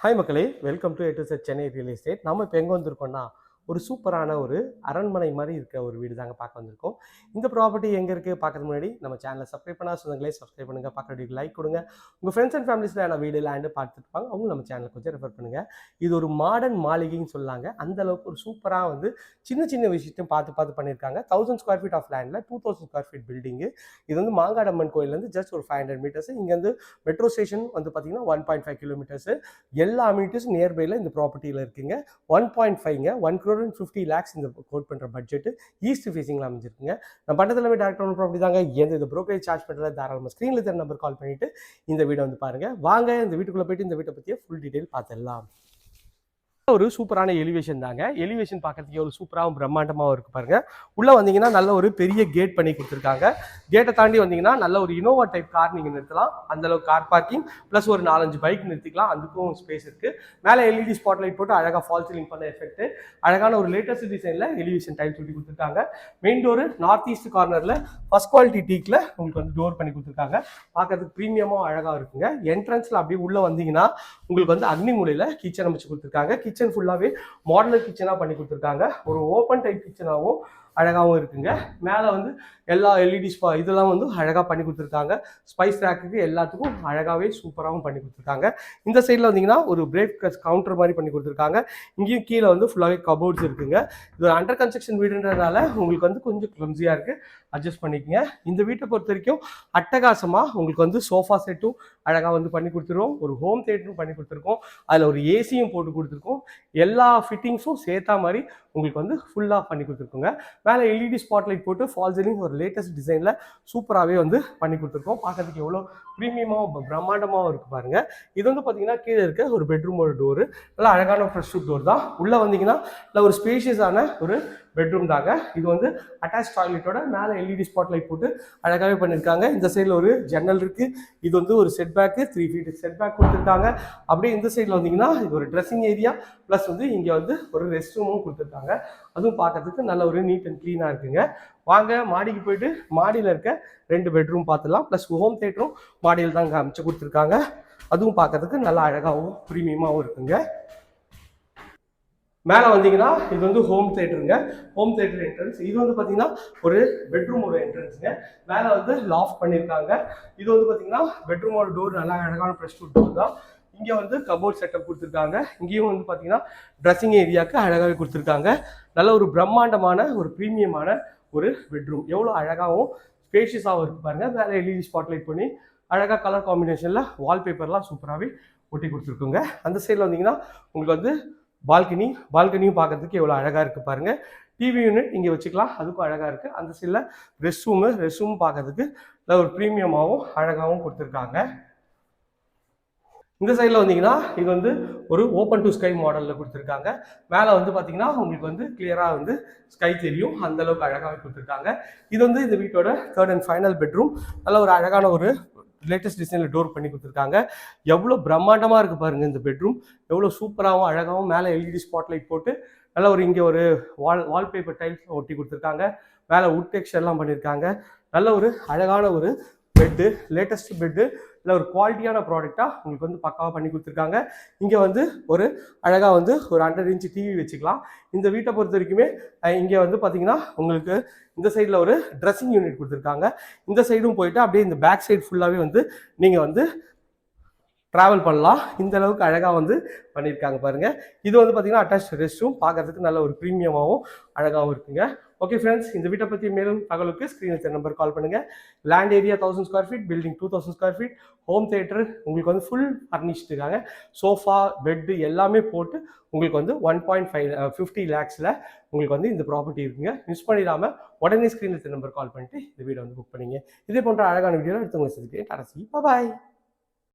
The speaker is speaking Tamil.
ஹாய் மக்களே வெல்கம் டு எட்டு செட் சென்னை ரியல் எஸ்டேட் நம்ம இப்போ எங்கே வந்திருக்கோம்னா ஒரு சூப்பரான ஒரு அரண்மனை மாதிரி இருக்க ஒரு வீடு தாங்க பார்க்க வந்திருக்கோம். இந்த ப்ராப்பர்ட்டி எங்கே இருக்குது பார்க்கறதுக்கு முன்னாடி நம்ம சேனலை சப்ஸ்கிரைப் பண்ணா சொந்தங்களே சப்ஸ்கிரைப் பண்ணுங்கள் பார்க்குறதுக்கு லைக் கொடுங்க. உங்கள் ஃப்ரெண்ட்ஸ் அண்ட் ஃபேமிலிஸில் நான் வீடு லேண்டு பார்த்துருப்பாங்க அவங்க நம்ம சேனலை கொஞ்சம் ரெஃபர் பண்ணுங்கள் இது ஒரு மாடர்ன் மாளிகைன்னு சொல்லாங்க. அந்த அளவுக்கு ஒரு சூப்பராக வந்து சின்ன சின்ன விஷயத்தையும் பார்த்து பார்த்து பண்ணியிருக்காங்க. தௌசண்ட் ஸ்கொயர் ஃபீட் ஆஃப் லேண்டில் two thousand square feet building இது வந்து மாங்காடம்மன் கோயிலேருந்து ஜஸ்ட் ஒரு ஃபைவ் ஹண்ட்ரட் மீட்டர்ஸ் இங்கேருந்து மெட்ரோ ஸ்டேஷன் வந்து பார்த்தீங்கன்னா ஒன் பாயிண்ட் ஃபைவ் கிலோமீட்டர்ஸ் எல்லா அம்யூனிட்டிஸும் நியர்பையில் இந்த ப்ராப்பர்ட்டியில் இருக்குங்க. One point ஃபைவ்ங்க one crore and fifty lakhs இந்த கோட் பண்ணுற பட்ஜெட் ஈஸ்ட் ஃபேஸிங்கில் அமைஞ்சிருக்குங்க. நம்ம பட்டத்தில் போய் டேரக்ட் ஒன்று ப்ராப்பர்ட்டி தாங்க எந்த இது ப்ரோக்கரேஜ் சார்ஜ் பண்ணுறத தாராளமாக ஸ்க்ரீனில் தெரிய நம்பர் கால் பண்ணிவிட்டு இந்த வீடை வந்து பாருங்கள் வாங்க இந்த வீட்டுக்குள்ளே போயிட்டு இந்த வீட்டை பற்றிய ஃபுல் டீட்டெயில் பார்த்துடலாம். ஒரு சூப்பரான எலிவேஷன் தாங்க. எலிவேஷன் பார்க்கறதுக்கு ஒரு சூப்பராகவும் பிரம்மாண்டமாகவும் இருக்கு பாருங்க. உள்ள வந்தீங்கன்னா நல்ல ஒரு பெரிய கேட் பண்ணி கொடுத்துருக்காங்க. கேட்டை தாண்டி வந்தீங்கன்னா நல்ல ஒரு இனோவா டைப் கார் நீங்க நிறுத்தலாம். அந்த அளவுக்கு கார் பார்க்கிங் ப்ளஸ் ஒரு நாலஞ்சு பைக் நிறுத்திக்கலாம். அதுக்கும் ஸ்பேஸ் இருக்கு. மேலே எல்இடி ஸ்பாட் லைட் போட்டு அழகாக ஃபால் சீலிங் பண்ண எஃபெக்ட் அழகான ஒரு லேட்டஸ்ட் டிசைனில் எலிவேஷன் டைப் சொல்லி கொடுத்துருக்காங்க. மெயின் டோர் நார்த் ஈஸ்ட் கார்னரில் ஃபர்ஸ்ட் குவாலிட்டி டீக்கில் உங்களுக்கு வந்து டோர் பண்ணி கொடுத்துருக்காங்க. பார்க்கறதுக்கு ப்ரீமியமாக அழகாக இருக்குங்க. என்ட்ரன்ஸில் அப்படியே உள்ளே வந்தீங்கன்னா உங்களுக்கு வந்து அக்னி மூலையில் கிச்சன் அமைச்சு கொடுத்துருக்காங்க. கிச்சன் ஃபுல்லாகவே மாடலர் கிச்சனாக பண்ணி கொடுத்துருக்காங்க. ஒரு ஓப்பன் டைப் கிச்சனாகவும் அழகாகவும் இருக்குங்க. மேலே வந்து எல்லா எல்இடி ஸ்பா இதெல்லாம் வந்து அழகாக பண்ணி கொடுத்துருக்காங்க. ஸ்பைஸ் ரேக்குக்கு எல்லாத்துக்கும் அழகாகவே சூப்பராகவும் பண்ணி கொடுத்துருக்காங்க. இந்த சைடில் வந்தீங்கன்னா ஒரு பிரேக் கவுண்டர் மாதிரி பண்ணி கொடுத்துருக்காங்க. இங்கேயும் கீழே வந்து ஃபுல்லாகவே கபோர்ட்ஸ் இருக்குங்க. இது அண்டர் கன்ஸ்ட்ரக்ஷன் வீடுன்றதுனால உங்களுக்கு வந்து கொஞ்சம் கிளம்ஸியாக இருக்குது அட்ஜஸ்ட் பண்ணிக்கங்க. இந்த வீட்டை பொறுத்த வரைக்கும் அட்டகாசமாக உங்களுக்கு வந்து சோஃபா செட்டும் அழகாக வந்து பண்ணி கொடுத்துருவோம். ஒரு ஹோம் தேட்டரும் பண்ணி கொடுத்துருக்கோம். அதில் ஒரு ஏசியும் போட்டு கொடுத்துருக்கோம். எல்லா ஃபிட்டிங்ஸும் சேர்த்தா மாதிரி உங்களுக்கு வந்து ஃபுல்லாக பண்ணி கொடுத்துருக்கோங்க. மேலே எல்இடி ஸ்பாட்லைட் போட்டு ஃபால் ஃபால்ஸிலிங் ஒரு லேட்டஸ்ட் டிசைனில் சூப்பராகவே வந்து பண்ணி கொடுத்துருக்கோம். பார்க்கறதுக்கு எவ்வளோ ப்ரீமியமாக பிரம்மாண்டமாகவும் இருக்குது பாருங்கள் இது வந்து பார்த்தீங்கன்னா கீழே இருக்க ஒரு பெட்ரூமோட டோரு நல்லா அழகான ஃப்ரெஷ் டோர் தான். உள்ளே வந்தீங்கன்னா இல்லை ஒரு ஸ்பேஷியஸான ஒரு பெட்ரூம் தாங்க இது வந்து அட்டாச் டாய்லெட்டோட மேலே எல்இடி ஸ்பாட் லைட் போட்டு அழகாகவே பண்ணியிருக்காங்க இந்த சைடில் ஒரு ஜன்னல் இருக்குது இது வந்து ஒரு set back three feet set back கொடுத்துருக்காங்க. அப்படியே இந்த சைடில் வந்தீங்கன்னா இது ஒரு ட்ரெஸ்ஸிங் ஏரியா ப்ளஸ் வந்து இங்கே வந்து ஒரு ரெஸ்ட் ரூமும் கொடுத்துருக்காங்க. அதுவும் பார்க்கறதுக்கு நல்ல ஒரு நீட் அண்ட் க்ளீனாக இருக்குங்க. வாங்க மாடிக்கு போயிட்டு மாடியில் இருக்க ரெண்டு பெட்ரூம் பார்த்துலாம் ப்ளஸ் ஹோம் தேட்டரும் மாடியில் தான் காமிச்சு கொடுத்துருக்காங்க. அதுவும் பார்க்கறதுக்கு நல்லா அழகாகவும் ப்ரீமியமாகவும் இருக்குங்க. மேலே வந்தீங்கன்னா இது வந்து ஹோம் தேட்டருங்க ஹோம் தேட்டர் என்ட்ரன்ஸ் இது வந்து பார்த்தீங்கன்னா ஒரு பெட்ரூமோட என்ட்ரன்ஸுங்க மேலே வந்து லாஃப் பண்ணியிருக்காங்க இது வந்து பார்த்தீங்கன்னா பெட்ரூமோட டோர் நல்லா அழகான ப்ரெஷ் டோர் தான். இங்கே வந்து கபோர்ட் செட்டப் கொடுத்துருக்காங்க. இங்கேயும் வந்து பார்த்தீங்கன்னா ட்ரெஸ்ஸிங் ஏரியாவுக்கு அழகாகவே கொடுத்துருக்காங்க. நல்ல ஒரு பிரம்மாண்டமான ஒரு ப்ரீமியமான ஒரு பெட்ரூம் எவ்வளோ அழகாகவும் ஸ்பேஷியஸாகவும் இருக்கு பாருங்கள் மேலே எல்இடி ஸ்பாட்லைட் பண்ணி அழகாக கலர் காம்பினேஷனில் வால்பேப்பர்லாம் சூப்பராகவே ஒட்டி கொடுத்துருக்குங்க. அந்த சைடில் வந்தீங்கன்னா உங்களுக்கு வந்து பால்கனி பால்கனியும் பார்க்கறதுக்கு எவ்வளோ அழகாக இருக்குது பாருங்கள் டிவி யூனிட் இங்கே வச்சுக்கலாம். அதுக்கும் அழகாக இருக்குது அந்த சைடில் ரெஸ்ட் ரூமு ரெஸ்ட் ரூம் பார்க்கறதுக்கு நல்ல ஒரு ப்ரீமியமாகவும் அழகாகவும் கொடுத்துருக்காங்க. இந்த சைடில் வந்தீங்கன்னா இது வந்து ஒரு ஓப்பன் டு ஸ்கை மாடலில் கொடுத்துருக்காங்க. மேலே வந்து பார்த்தீங்கன்னா உங்களுக்கு வந்து கிளியராக வந்து ஸ்கை தெரியும். அந்தளவுக்கு அழகாக அழகாகவே கொடுத்துருக்காங்க. இது வந்து இந்த வீட்டோட தேர்ட் அண்ட் ஃபைனல் பெட்ரூம் நல்ல ஒரு அழகான ஒரு லேட்டஸ்ட் டிசைனில் டோர் பண்ணி கொடுத்துருக்காங்க. எவ்வளோ பிரம்மாண்டமாக இருக்குது பாருங்கள் இந்த பெட்ரூம் எவ்வளோ சூப்பராகவும் அழகாகவும் மேலே எல்இடி ஸ்பாட்லைட் போட்டு நல்லா ஒரு இங்கே ஒரு வால் வால்பேப்பர் டைல்ஸ் ஒட்டி கொடுத்துருக்காங்க. மேலே உட் டெக்ஸ்டர்லாம் பண்ணியிருக்காங்க நல்ல ஒரு அழகான ஒரு பெட்டு லேட்டஸ்ட் பெட்டு இல்லை ஒரு குவாலிட்டியான ப்ராடக்டாக உங்களுக்கு வந்து பக்காவாக பண்ணி கொடுத்துருக்காங்க. இங்கே வந்து ஒரு அழகாக வந்து ஒரு ஹண்ட்ரட் இன்ச் டிவி வச்சுக்கலாம். இந்த வீட்டை பொறுத்த வரைக்குமே இங்கே வந்து பார்த்தீங்கன்னா உங்களுக்கு இந்த சைடில் ஒரு ட்ரெஸ்ஸிங் யூனிட் கொடுத்துருக்காங்க. இந்த சைடும் போயிட்டு அப்படியே இந்த பேக் சைடு ஃபுல்லாகவே வந்து நீங்கள் வந்து ட்ராவல் பண்ணலாம். இந்த அளவுக்கு அழகாக வந்து பண்ணியிருக்காங்க பாருங்கள் இது வந்து பார்த்தீங்கன்னா அட்டாச் ரெஸ்ட் ரூம் பார்க்கறதுக்கு நல்ல ஒரு ப்ரீமியமாகவும் அழகாகவும் இருக்குங்க. ஓகே ஃப்ரெண்ட்ஸ் இந்த வீட்டை பற்றி மேலும் தகவலுக்கு ஸ்க்ரீனில் நம்பர் கால் பண்ணுங்கள் land area thousand square feet building two thousand square feet home theatre உங்களுக்கு வந்து ஃபுல் ஃபர்னிஷ்டு இருக்காங்க. சோஃபா பெட்டு எல்லாமே போட்டு உங்களுக்கு வந்து ஒன் பாயிண்ட் ஃபைவ் ஃபிஃப்டி லேக்ஸில் உங்களுக்கு வந்து இந்த ப்ராப்பர்ட்டி இருக்குங்க. மிஸ் பண்ணிடாமல் உடனே ஸ்க்ரீனில் நம்பர் கால் பண்ணிட்டு இந்த வீடை வந்து புக் பண்ணிங்க. இதே போன்ற அழகான வீடியோவில் எடுத்து உங்களுக்கு சந்திக்கிறேன். அரசி பாய்